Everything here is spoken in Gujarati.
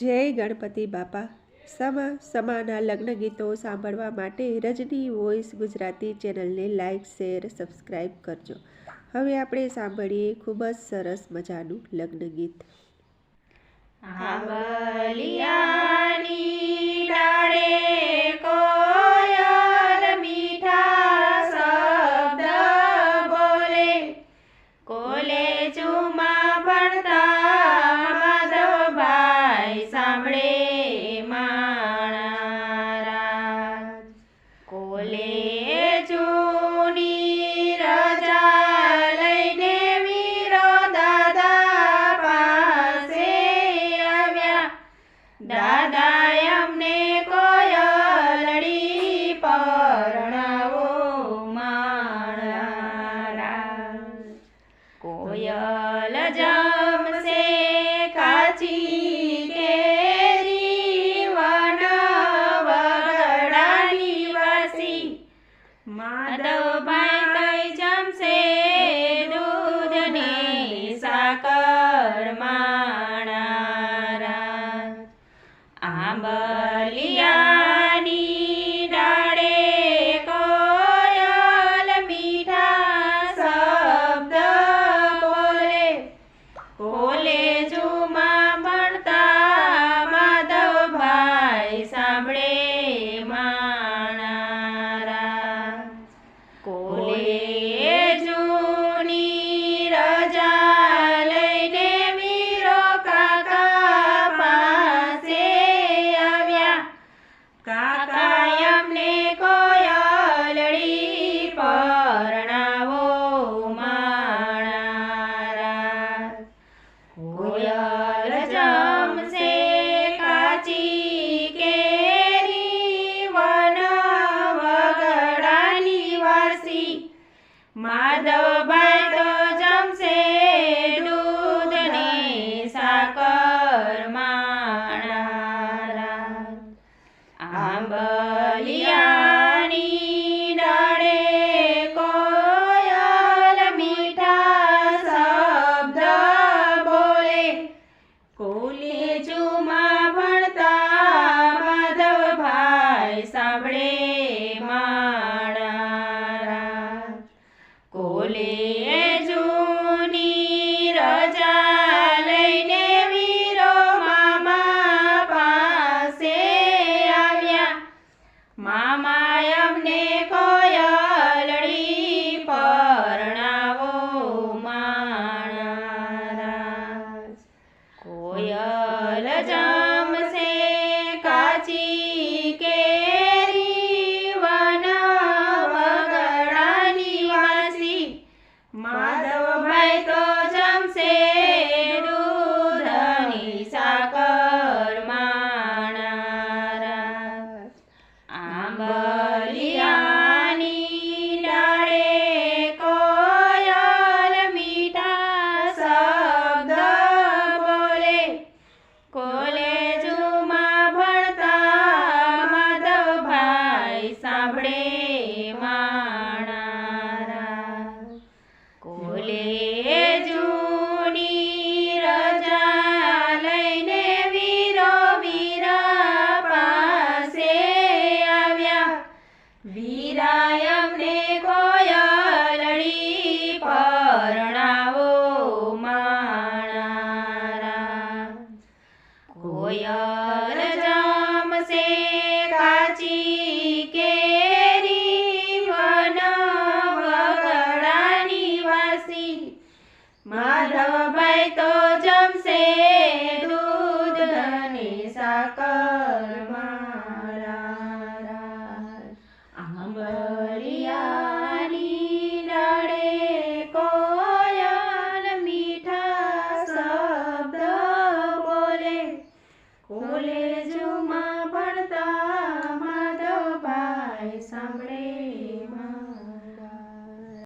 જય ગણપતિ બાપા. સમા, સમાના લગ્ન ગીતો સાંભળવા માટે રજની વોઇસ ગુજરાતી ચેનલને લાઇક શેર સબસ્ક્રાઈબ કરજો. હવે આપણે સાંભળીએ ખૂબ જ સરસ મજાનું લગ્ન ગીત. આવલિયાની ಒಳ್ಳೆ Oi. ફુલિયાની ડાળે કોયલ મીઠા શબ્દ બોલે. કોલે જુમાં ભણતા માધવભાઈ સાંભળે માણા કોલે કોલેજમાં ભણતા માધવભાઈ સાંભળે.